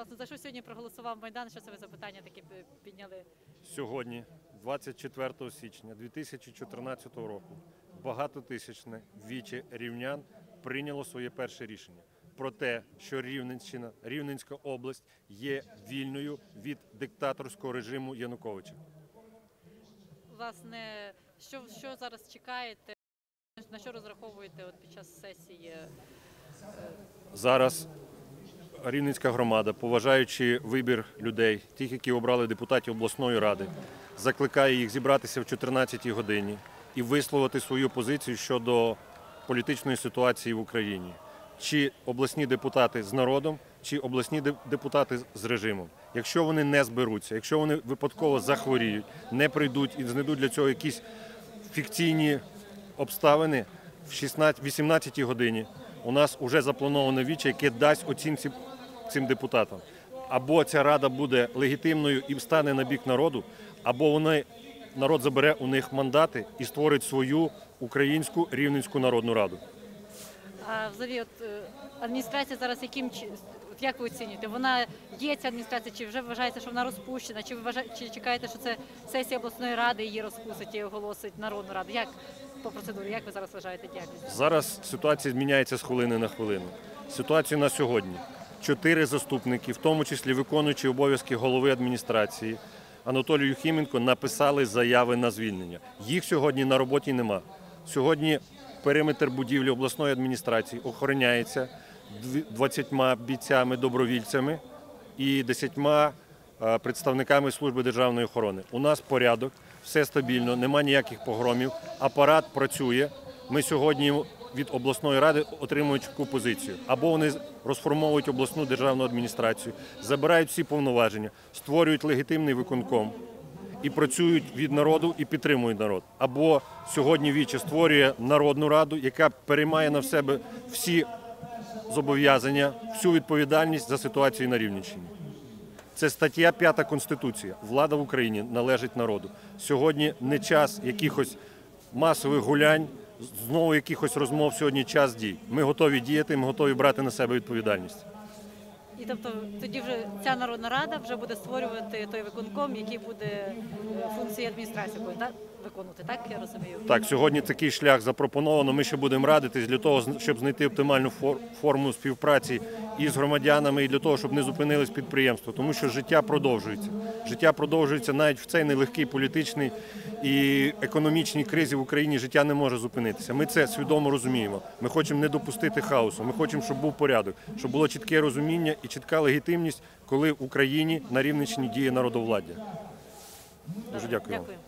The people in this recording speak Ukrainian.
власне за що сьогодні проголосував майдан? Що це ви запитання такі підняли? Сьогодні, 24 січня 2014 року, багатотисячне віче рівнян прийняло своє перше рішення про те, що Рівненщина, Рівненська область є вільною від диктаторського режиму Януковича. Власне, що, що зараз чекаєте? На що розраховуєте от під час сесії? Зараз Рівненська громада, поважаючи вибір людей, тих, які обрали депутатів обласної ради, закликає їх зібратися в 14 годині і висловити свою позицію щодо політичної ситуації в Україні. Чи обласні депутати з народом, чи обласні депутати з режимом. Якщо вони не зберуться, якщо вони випадково захворіють, не прийдуть і знайдуть для цього якісь фікційні обставини в 16 18 годині у нас вже заплановане віче, яке дасть оцінці цим депутатам. Або ця рада буде легітимною і стане на бік народу, або вони народ забере у них мандати і створить свою українську рівненську народну раду. А взагалі, от е, адміністрація зараз яким от як ви оцінюєте? Вона є ця адміністрація, чи вже вважаєте, що вона розпущена? Чи ви вважаєте, чи чекаєте, що це сесія обласної ради її розпустить і оголосить народну раду? Як по процедурі? Як ви зараз вважаєте діяльність? Зараз ситуація зміняється з хвилини на хвилину. Ситуація на сьогодні. Чотири заступники, в тому числі виконуючи обов'язки голови адміністрації Анатолій Юхіменко, написали заяви на звільнення. Їх сьогодні на роботі нема. Сьогодні периметр будівлі обласної адміністрації охороняється дві- 20 бійцями, добровільцями і 10 е, представниками служби державної охорони. У нас порядок, все стабільно, нема ніяких погромів. Апарат працює. Ми сьогодні від обласної ради отримують чітку позицію. Або вони розформовують обласну державну адміністрацію, забирають всі повноваження, створюють легітимний виконком і працюють від народу і підтримують народ. Або сьогодні Віче створює народну раду, яка переймає на себе всі зобов'язання, всю відповідальність за ситуацію на Рівненщині. Це стаття 5 Конституції. Влада в Україні належить народу. Сьогодні не час якихось масових гулянь, знову якихось розмов. Сьогодні час дій. Ми готові діяти, ми готові брати на себе відповідальність. І тобто тоді вже ця народна рада вже буде створювати той виконком, який буде е, функції адміністрації? Виконувати, так я розумію? Так, сьогодні такий шлях запропоновано. Ми ще будемо радитись для того, щоб знайти оптимальну фор- форму співпраці і з громадянами, і для того, щоб не зупинились підприємства, тому що життя продовжується. Життя продовжується навіть в цей нелегкий політичний і економічній кризі в Україні. Життя не може зупинитися. Ми це свідомо розуміємо. Ми хочемо не допустити хаосу. Ми хочемо, щоб був порядок, щоб було чітке розуміння і чітка легітимність, коли в Україні на Рівненщині діє народовладдя. Дуже дякую. Дякую.